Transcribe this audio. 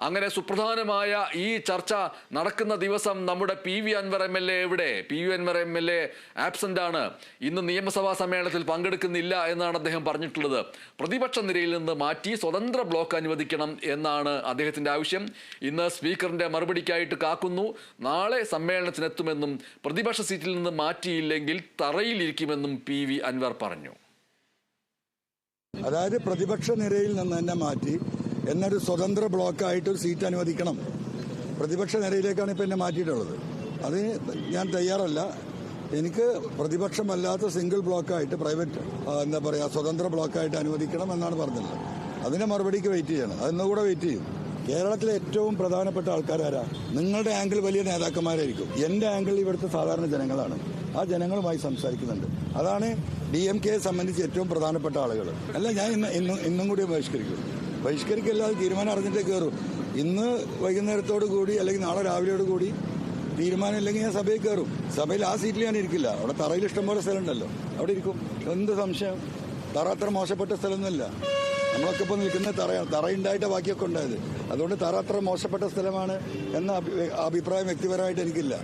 അങ്ങനെ സുപ്രധാനമായ ഈ ചർച്ച നടക്കുന്ന ദിവസം നമ്മുടെ P V Anvar M L A എവിടെ? P V Anvar M L A absent ആണ് ഇന്ന് നിയമസഭാ സമ്മേളനത്തിൽ പങ്കെടുക്കുന്നില്ല എന്നാണ് അദ്ദേഹം പറഞ്ഞിട്ടുള്ളത്. പ്രതിപക്ഷ നിരയിൽ നിന്ന് മാറ്റി സ്വതന്ത്ര ബ്ലോക്ക് അനുവദിക്കണം എന്നാണ് അദ്ദേഹത്തിന്റെ ആവശ്യം. ഇന്ന് സ്പീക്കറിന്റെ മറുപടിക്കായിട്ട് കാക്കുന്നു. നാളെ സമ്മേളനത്തിനെത്തുമെന്നും പ്രതിപക്ഷ സീറ്റിൽ നിന്ന് മാറ്റിയില്ലെങ്കിൽ തറയിലിരിക്കുമെന്നും പി വി അൻവർ പറഞ്ഞു. അതായത് പ്രതിപക്ഷ നിരയിൽ നിന്ന് തന്നെ മാറ്റി എന്നൊരു സ്വതന്ത്ര ബ്ലോക്കായിട്ട് ഒരു സീറ്റ് അനുവദിക്കണം. പ്രതിപക്ഷ നിരയിലേക്കാണ് ഇപ്പം എന്നെ മാറ്റിയിട്ടുള്ളത്. അത് ഞാൻ തയ്യാറല്ല. എനിക്ക് പ്രതിപക്ഷമല്ലാത്ത സിംഗിൾ ബ്ലോക്കായിട്ട് പ്രൈവറ്റ് എന്താ പറയുക സ്വതന്ത്ര ബ്ലോക്കായിട്ട് അനുവദിക്കണം എന്നാണ് പറഞ്ഞത്. അതിന്റെ മറുപടിക്ക് വെയിറ്റ് ചെയ്യണം. അതിന്നുകൂടെ വെയിറ്റ് ചെയ്യും. കേരളത്തിലെ ഏറ്റവും പ്രധാനപ്പെട്ട ആൾക്കാരാരാ നിങ്ങളുടെ ആംഗിൾ വലിയ നേതാക്കന്മാരായിരിക്കും. എന്റെ ആംഗിൾ ഇവിടുത്തെ സാധാരണ ജനങ്ങളാണ്. ആ ജനങ്ങളുമായി സംസാരിക്കുന്നുണ്ട്. അതാണ് ഡി എം കെയെ സംബന്ധിച്ച് ഏറ്റവും പ്രധാനപ്പെട്ട ആളുകൾ. അല്ല ഞാൻ ഇന്ന് ഇന്നും കൂടി ബഹിഷ്കരിക്കും ബഹിഷ്കരിക്കല്ലാതെ തീരുമാനം അറിഞ്ഞിട്ടേ കയറും ഇന്ന് വൈകുന്നേരത്തോടു കൂടി അല്ലെങ്കിൽ നാളെ രാവിലെയോട് കൂടി തീരുമാനം ഇല്ലെങ്കിൽ ഞാൻ സഭയിൽ കയറും സഭയിൽ ആ സീറ്റിൽ ഞാൻ ഇരിക്കില്ല. അവിടെ തറയിൽ ഇഷ്ടംപോലെ സ്ഥലം ഉണ്ടല്ലോ അവിടെ ഇരിക്കും. എന്ത് സംശയം? തറ അത്ര മോശപ്പെട്ട സ്ഥലമൊന്നുമില്ല. നമ്മളൊക്കെ ഇപ്പോൾ നിൽക്കുന്ന തറയാണ്. തറയുണ്ടായിട്ട് ബാക്കിയൊക്കെ ഉണ്ടായത്. അതുകൊണ്ട് തറ അത്ര മോശപ്പെട്ട സ്ഥലമാണ് എന്ന അഭിപ്രായം വ്യക്തിപരമായിട്ട് എനിക്കില്ല.